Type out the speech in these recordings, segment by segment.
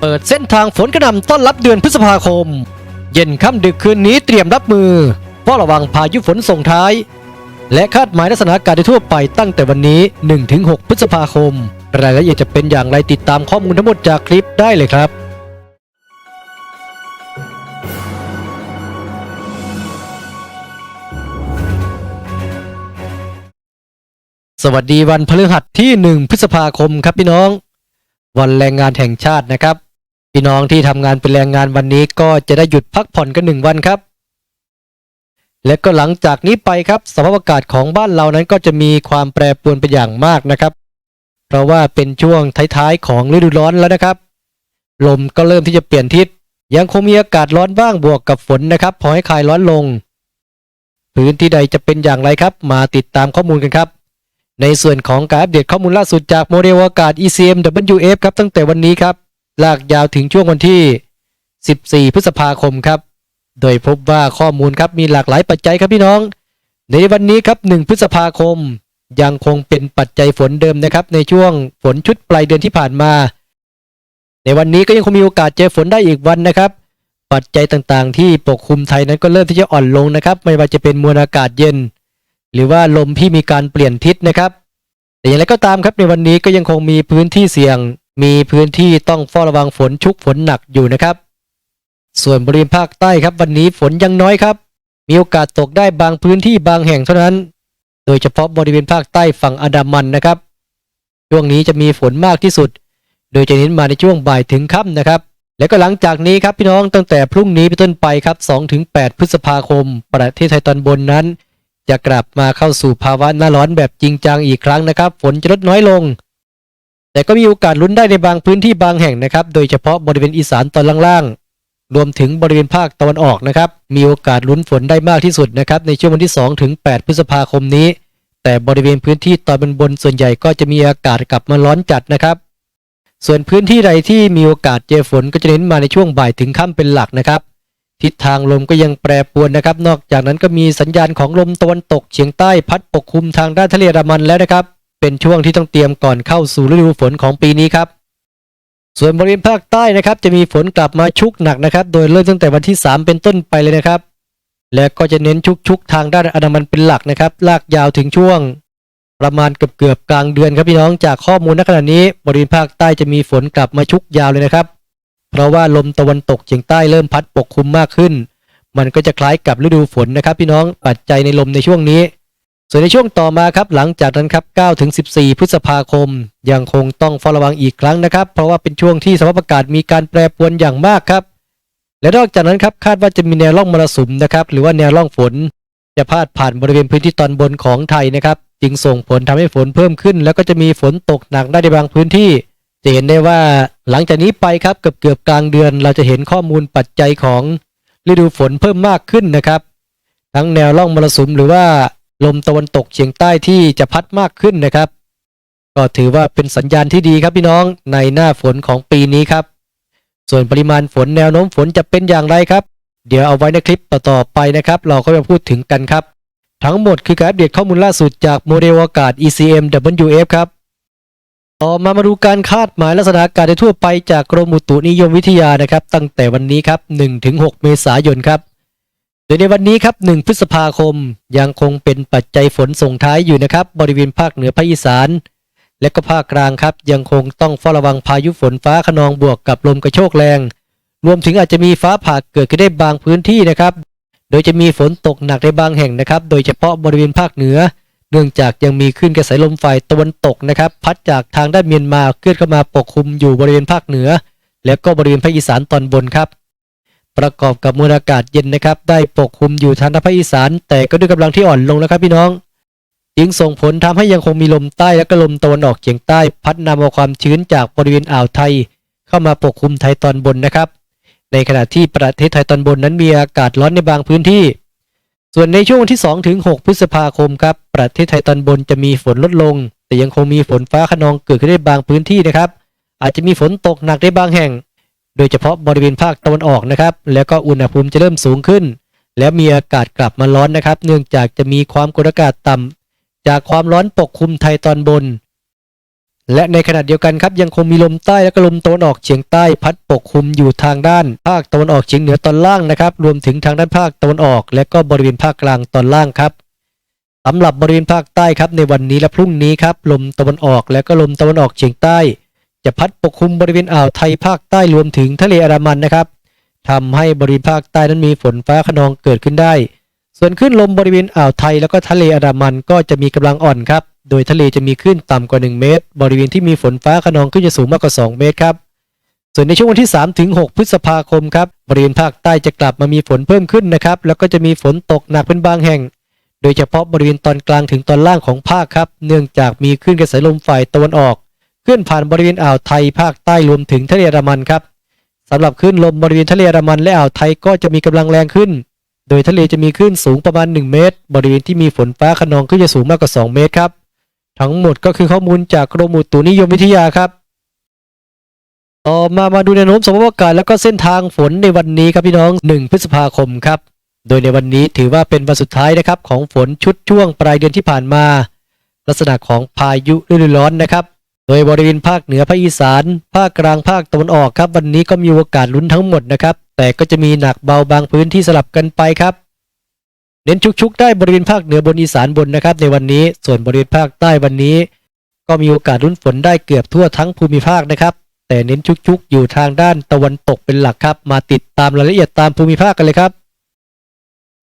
เปิดเส้นทางฝนกระหน่ำต้อนรับเดือนพฤษภาคม เย็นค่ำดึกคืนนี้เตรียมรับมือเฝ้าระวังพายุฝนส่งท้าย และคาดหมายลักษณะอากาศทั่วไปตั้งแต่วันนี้ 1-6 พฤษภาคม รายละเอียดจะเป็นอย่างไรติดตามข้อมูลทั้งหมดจากคลิปได้เลยครับสวัสดีวันพฤหัสที่ 1 พฤษภาคมครับพี่น้อง วันแรงงานแห่งชาตินะครับ พี่น้องที่ทำงานเป็นแรงงานวันนี้ก็จะได้หยุดพักผ่อนกันหนึ่งวันครับ และก็หลังจากนี้ไปครับสภาพอากาศของบ้านเรานั้นก็จะมีความแปรปรวนเป็นอย่างมากนะครับ เพราะว่าเป็นช่วงท้ายๆของฤดูร้อนแล้วนะครับ ลมก็เริ่มที่จะเปลี่ยนทิศ ยังคงมีอากาศร้อนบ้างบวกกับฝนนะครับพอให้คลายร้อนลง พื้นที่ใดจะเป็นอย่างไรครับ มาติดตามข้อมูลกันครับในส่วนของการอัปเดตข้อมูลล่าสุดจากโมเดลอากาศ ECM WF ครับตั้งแต่วันนี้ครับ ลากยาวถึงช่วงวันที่ 14 พฤษภาคมครับ โดยพบว่าข้อมูลครับมีหลากหลายปัจจัยครับพี่น้อง ในวันนี้ครับ 1 พฤษภาคม ยังคงเป็นปัจจัยฝนเดิมนะครับ ในช่วงฝนชุดปลายเดือนที่ผ่านมา ในวันนี้ก็ยังคงมีโอกาสเจอฝนได้อีกวันนะครับ ปัจจัยต่างๆ ที่ปกคลุมไทยนั้นก็เริ่มที่จะอ่อนลงนะครับ ไม่ว่าจะเป็นมวลอากาศเย็น หรือว่าลมที่มีการเปลี่ยนทิศนะครับ แต่อย่างไรก็ตามครับในวันนี้ก็ยังคงมีพื้นที่เสี่ยง มีพื้นที่ต้องเฝ้าระวังฝนชุกฝนหนักอยู่นะครับ ส่วนบริเวณภาคใต้ครับวันนี้ฝนยังน้อยครับ มีโอกาสตกได้บางพื้นที่บางแห่งเท่านั้น โดยเฉพาะบริเวณภาคใต้ฝั่งอันดามันนะครับ ช่วงนี้จะมีฝนมากที่สุด โดยจะเน้นมาในช่วงบ่ายถึงค่ำนะครับและก็หลังจากนี้ครับพี่น้องตั้งแต่พรุ่งนี้เป็นต้นไปครับ 2-8 พฤษภาคม ประเทศไทยตอนบนนั้น จะกลับมาเข้าสู่ภาวะหน้าร้อนแบบจริงจังอีกครั้งนะครับ ฝนจะลดน้อยลง แต่ก็มีโอกาสลุ้นได้ในบางพื้นที่บางแห่งนะครับ โดยเฉพาะบริเวณอีสานตอนล่างๆ รวมถึงบริเวณภาคตะวันออกนะครับ มีโอกาสลุ้นฝนได้มากที่สุดนะครับ ในช่วงวันที่ 2 ถึง 8 พฤษภาคมนี้ แต่บริเวณพื้นที่ตอนบนบนส่วนใหญ่ก็จะมีอากาศกลับมาร้อนจัดนะครับ ส่วนพื้นที่ใดที่มีโอกาสเจอฝนก็จะเน้นมาในช่วงบ่ายถึงค่ำเป็นหลักนะครับ ทิศทางลมก็ยังแปรปรวนนะครับ นอกจากนั้นก็มีสัญญาณของลมตะวันตกเฉียงใต้พัดปกคลุมทางด้านทะเลอันดามันแล้วนะครับ เป็นช่วงที่ต้องเตรียมก่อนเข้าสู่ฤดูฝนของปีนี้ครับ ส่วนบริเวณภาคใต้นะครับ จะมีฝนกลับมาชุกหนักนะครับ โดยเริ่มตั้งแต่วันที่ 3 เป็นต้นไปเลยนะครับ และก็จะเน้นชุกๆทางด้านอันดามันเป็นหลักนะครับ ลากยาวถึงช่วง ประมาณเกือบเกือบๆกลางเดือนครับพี่น้องจากข้อมูลณขณะนี้ บริเวณภาคใต้จะมีฝนกลับมาชุกยาวเลยนะครับ เพราะว่าลมตะวันตกเฉียงใต้เริ่มพัดปกคลุมมากขึ้น มันก็จะคล้ายกับฤดูฝนนะครับ พี่น้องปัจจัยในลมในช่วงนี้ ส่วนในช่วงต่อมาครับหลังจากนั้นครับ9ถึง14 พฤษภาคม ยังคงต้องเฝ้าระวังอีกครั้งนะครับ เพราะว่าเป็นช่วงที่สภาพอากาศมีการแปรปรวนอย่างมากครับ และนอกจากนั้นครับคาดว่าจะมีแนวร่องมรสุมนะครับหรือว่าแนวร่องฝน จะพาดผ่านบริเวณพื้นที่ตอนบนของไทยนะครับ จึงส่งผลทำให้ฝนเพิ่มขึ้น แล้วก็จะมีฝนตกหนักได้ในบางพื้นที่จะเห็นได้ว่าหลังจากนี้ไปครับเกือบเกือบกลางเดือน เราจะเห็นข้อมูลปัจจัยของฤดูฝนเพิ่มมากขึ้นนะครับ ทั้งแนวร่องมรสุมหรือว่า ลมตะวันตกเฉียงใต้ที่จะพัดมากขึ้นนะครับ ก็ถือว่าเป็นสัญญาณที่ดีครับพี่น้องในหน้าฝนของปีนี้ครับ ส่วนปริมาณฝนแนวโน้มฝนจะเป็นอย่างไรครับ เดี๋ยวเอาไว้ในคลิปต่อๆไปนะครับ เราก็จะพูดถึงกันครับ ทั้งหมดคือการอัปเดตข้อมูลล่าสุดจากโมเดลอากาศ ECM WF ครับต่อมามาดูการคาดหมายลักษณะอากาศทั่วไปจากกรมอุตุนิยมวิทยานะครับ ตั้งแต่วันนี้ครับ1-6 เมษายนครับ โดยในวันนี้ครับ 1 พฤษภาคมยังคงเป็นปัจจัยฝนส่งท้ายอยู่นะครับ บริเวณภาคเหนือภาคอีสาน และก็ภาคกลางครับ ยังคงต้องเฝ้าระวังพายุฝนฟ้าขนองบวกกับลมกระโชกแรง รวมถึงอาจจะมีฟ้าผ่าเกิดขึ้นได้บางพื้นที่นะครับ โดยจะมีฝนตกหนักในบางแห่งนะครับ โดยเฉพาะบริเวณภาคเหนือ เนื่องจากยังมีคลื่นกระแสลมฝ่ายตะวันตกนะครับ พัดจากทางด้านเมียนมาเคลื่อนเข้ามาปกคลุมอยู่บริเวณภาคเหนือ และก็บริเวณภาคอีสานตอนบนครับ ประกอบกับมวลอากาศเย็นนะครับ ได้ปกคลุมอยู่ทางภาคอีสาน แต่ก็ด้วยกำลังที่อ่อนลงแล้วครับพี่น้องจึงส่งผลทำให้ยังคงมีลมใต้และก็ลมตะวันออกเฉียงใต้ พัดนำเอาความชื้นจากบริเวณอ่าวไทย เข้ามาปกคลุมไทยตอนบนนะครับ ในขณะที่ประเทศไทยตอนบนนั้นมีอากาศร้อนในบางพื้นที่ ส่วนในช่วงที่ 2 ถึง 6 พฤษภาคมครับ ประเทศไทยตอนบนจะมีฝนลดลง แต่ยังคงมีฝนฟ้าขนองเกิดขึ้นได้บางพื้นที่นะครับ อาจจะมีฝนตกหนักได้บางแห่ง โดยเฉพาะบริเวณภาคตะวันออกนะครับ แล้วก็อุณหภูมิจะเริ่มสูงขึ้น แล้วมีอากาศกลับมาร้อนนะครับ เนื่องจากจะมีความกดอากาศต่ำจากความร้อนปกคลุมไทยตอนบน และในขณะเดียวกันครับยังคงมีลมใต้และก็ลมตะวันออกเฉียงใต้พัดปกคลุมอยู่ทางด้าน ภาคตะวันออกเฉียงเหนือตอนล่างนะครับ รวมถึงทางด้านภาคตะวันออก และก็บริเวณภาคกลางตอนล่างครับสำหรับบริเวณภาคใต้ครับในวันนี้และพรุ่งนี้ครับลมตะวันออกและก็ลมตะวันออกเฉียงใต้ จะพัดปกคลุมบริเวณอ่าวไทยภาคใต้รวมถึงทะเลอันดามันนะครับทำให้บริเวณภาคใต้นั้นมีฝนฟ้าขนองเกิดขึ้นได้ ส่วนคลื่นลมบริเวณอ่าวไทยแล้วก็ทะเลอันดามันก็จะมีกำลังอ่อนครับ โดยทะเลจะมีคลื่นต่ำกว่า 1 เมตร บริเวณที่มีฝนฟ้าขนองขึ้นจะสูงมากกว่า 2 เมตรครับ ส่วนในช่วงวันที่ 3 ถึง 6 พฤษภาคมครับ บริเวณภาคใต้จะกลับมามีฝนเพิ่มขึ้นนะครับ แล้วก็จะมีฝนตกหนักเป็นบางแห่ง โดยเฉพาะบริเวณตอนกลางถึงตอนล่างของภาคครับ เนื่องจากมีคลื่นกระแสลมฝ่ายตะวันออก ลื่อนผ่านบริเวณอ่าวไทยภาคใต้รวมถึงทะเลอันดามันครับสำหรับคลื่นลมบริเวณทะเลอันดามันและอ่าวไทยก็จะมีกำลังแรงขึ้น โดยทะเลจะมีคลื่นสูงประมาณ 1 เมตร บริเวณที่มีฝนฟ้าขนองขึ้นจะสูงมากกว่า 2 เมตรครับ ทั้งหมดก็คือข้อมูลจากกรมอุตุนิยมวิทยาครับต่อมามาดูแนวโน้มสภาพอากาศแล้วก็เส้นทางฝนในวันนี้ครับพี่น้อง 1 พฤษภาคมครับ โดยในวันนี้ถือว่าเป็นวันสุดท้ายนะครับของฝนชุดช่วงปลายเดือนที่ผ่านมา ลักษณะของพายุฤดูร้อนนะครับ โดยบริเวณภาคเหนือภาคอีสาน ภาคกลางภาคตะวันออกครับ วันนี้ก็มีโอกาสลุ้นทั้งหมดนะครับ แต่ก็จะมีหนักเบาบางพื้นที่สลับกันไปครับ เน้นชุกๆ ได้บริเวณภาคเหนือบนอีสานบนนะครับ ในวันนี้ส่วนบริเวณภาคใต้วันนี้ ก็มีโอกาสลุ้นฝนได้เกือบทั่วทั้งภูมิภาคนะครับ แต่เน้นชุกๆ อยู่ทางด้านตะวันตกเป็นหลักครับ มาติดตามรายละเอียดตามภูมิภาคกันเลยครับ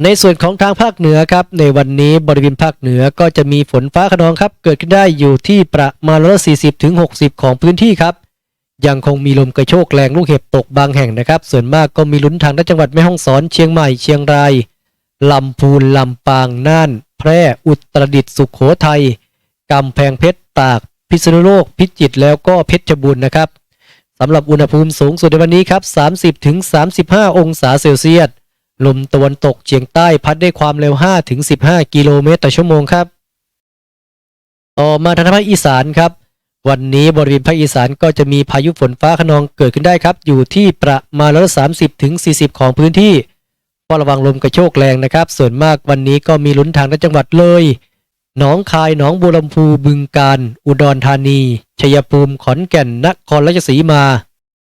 ในส่วนของทางภาคเหนือครับ ในวันนี้บริเวณภาคเหนือก็จะมีฝนฟ้าขนองครับ เกิดขึ้นได้อยู่ที่ประมาณร้อยสี่สิบถึงหกสิบของพื้นที่ครับ ยังคงมีลมกระโชกแรงลูกเห็บตกบางแห่งนะครับ ส่วนมากก็มีลุ้นทางด้านจังหวัดแม่ฮ่องสอนเชียงใหม่เชียงรายลำพูนลำปางน่าน แพร่อุตรดิตถ์สุขโขทัยกำแพงเพชรตาก พิษณุโลก พิจิตรแล้วก็เพชรบูรณ์นะครับสำหรับอุณหภูมิสูงสุดในวันนี้ครับ30ถึง35 องศาเซลเซียส ลมตะวันตกเฉียงใต้พัดได้ความเร็ว5ถึง15 กิโลเมตรต่อชั่วโมงครับ ต่อมาทางภาคอีสานครับ วันนี้บริเวณภาคอีสานก็จะมีพายุฝนฟ้าขนองเกิดขึ้นได้ครับ อยู่ที่ประมาณร้อยสามสิบถึงสี่สิบของพื้นที่เฝ้าระวังลมกระโชกแรงนะครับ ส่วนมากวันนี้ก็มีลุ้นทางด้านจังหวัดเลยหนองคายหนองบัวลำพูบึงกาฬอุดรธานี ชัยภูมิขอนแก่นนครราชสีมา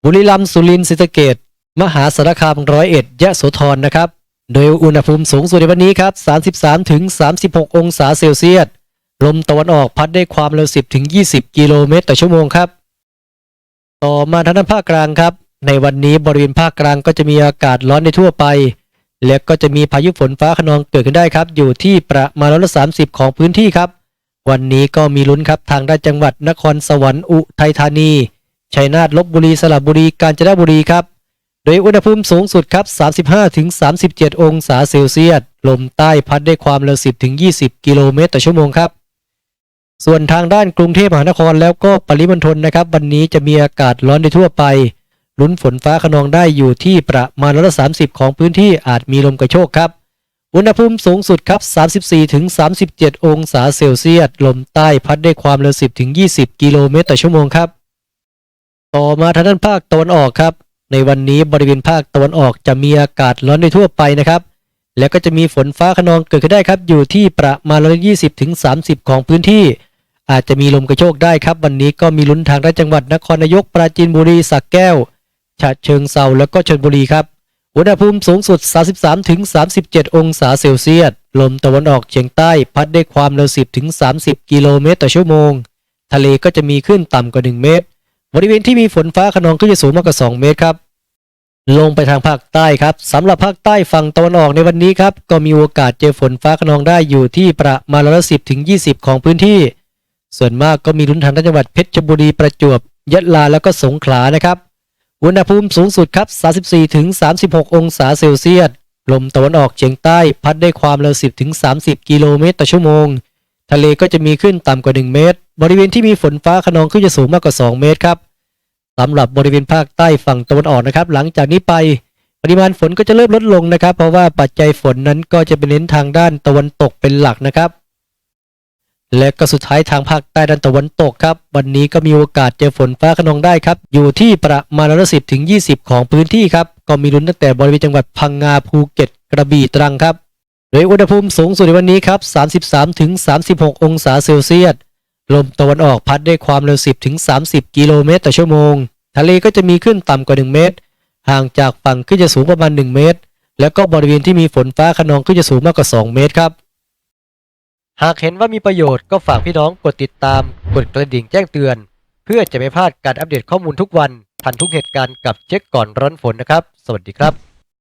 บุรีรัมย์สุรินทร์ศรีสะเกษ มหาสารคามร้อยเอ็ดยะโสธรนะครับ โดยอุณหภูมิสูงสุดในวันนี้ครับ 33ถึง36 องศาเซลเซียส ลมตะวันออกพัดได้ความเร็ว 10ถึง20 กิโลเมตรต่อชั่วโมงครับ ต่อมาทางด้านภาคกลางครับ ในวันนี้บริเวณภาคกลางก็จะมีอากาศร้อนในทั่วไป และก็จะมีพายุฝนฟ้าขนองเกิดขึ้นได้ครับ อยู่ที่ประมาณร้อยละ30ของพื้นที่ครับ วันนี้ก็มีลุ้นครับทางด้านจังหวัดนครสวรรค์อุทัยธานีชัยนาทลบบุรีสระบุรีกาญจนบุรีครับ โดยอุณหภูมิสูงสุดครับ 35ถึง37 องศาเซลเซียส ลมใต้พัดได้ความเร็ว 10ถึง20 กิโลเมตรต่อชั่วโมงครับ ส่วนทางด้านกรุงเทพมหานครแล้วก็ปริมณฑลนะครับ วันนี้จะมีอากาศร้อนในทั่วไป ลุ้นฝนฟ้าขนองได้อยู่ที่ประมาณร้อยละ30ของพื้นที่อาจมีลมกระโชกครับ อุณหภูมิสูงสุดครับ 34ถึง37 องศาเซลเซียส ลมใต้พัดได้ความเร็ว 10ถึง20 กิโลเมตรต่อชั่วโมงครับ ต่อมาทางด้านภาคตะวันออกครับ ในวันนี้บริเวณภาคตะวันออกจะมีอากาศร้อนในทั่วไปนะครับ แล้วก็จะมีฝนฟ้าขนองเกิดขึ้นได้ครับ อยู่ที่ประมาณร้อยยี่สิบถึงสามสิบของพื้นที่ อาจจะมีลมกระโชกได้ครับ วันนี้ก็มีลุ้นทางด้านจังหวัดนครนายกปราจีนบุรีสักแก้วฉะเชิงเซาแล้วก็ชลบุรีครับอุณหภูมิสูงสุด 33ถึง37 องศาเซลเซียส ลมตะวันออกเฉียงใต้พัดได้ความเร็ว 10ถึง30 กิโลเมตรต่อชั่วโมง ทะเลก็จะมีขึ้นต่ำกว่า 1 เมตร บริเวณที่มีฝนฟ้าขนองก็จะสูงมากกว่า 2 เมตรครับ ลงไปทางภาคใต้ครับสำหรับภาคใต้ฝั่งตะวันออกในวันนี้ครับ ก็มีโอกาสเจอฝนฟ้าขนองได้อยู่ที่ประมาณร้อยละสิบถึงยี่สิบของพื้นที่ ส่วนมากก็มีลุ้นทางจังหวัดเพชรบุรีประจวบยะลาแล้วก็สงขลานะครับอุณหภูมิสูงสุดครับ 34ถึง36 องศาเซลเซียส ลมตะวันออกเฉียงใต้พัดได้ความเร็ว 10ถึง30 กิโลเมตรต่อชั่วโมง ทะเลก็จะมีขึ้นต่ำกว่า 1 เมตร บริเวณที่มีฝนฟ้าขนองขึ้นจะสูงมากกว่า 2 เมตรครับสำหรับบริเวณภาคใต้ฝั่งตะวันออกนะครับ หลังจากนี้ไปปริมาณฝนก็จะเริ่มลดลงนะครับ เพราะว่าปัจจัยฝนนั้นก็จะเป็นเน้นทางด้านตะวันตกเป็นหลักนะครับ และก็สุดท้ายทางภาคใต้ด้านตะวันตกครับ วันนี้ก็มีโอกาสเจอฝนฟ้าขนองได้ครับ อยู่ที่ประมาณร้อยสิบถึงยี่สิบของพื้นที่ครับ ก็มีลุ้นตั้งแต่บริเวณจังหวัดพังงาภูเก็ตกระบี่ตรังครับ โดยอุณหภูมิสูงสุดในวันนี้ครับ 33ถึง36 องศาเซลเซียส ลมตะวันออกพัดได้ความเร็ว 10ถึง30 กิโลเมตรต่อชั่วโมง ทะเลก็จะมีขึ้นต่ำกว่า 1 เมตร ห่างจากฝั่งขึ้นจะสูงประมาณ 1 เมตร แล้วก็บริเวณที่มีฝนฟ้าขนองขึ้นจะสูงมากกว่า 2 เมตรครับ หากเห็นว่ามีประโยชน์ก็ฝากพี่น้องกดติดตาม กดกระดิ่งแจ้งเตือน เพื่อจะไม่พลาดการอัปเดตข้อมูลทุกวันทันทุกเหตุการณ์กับเช็คก่อนร้อนฝนนะครับ สวัสดีครับ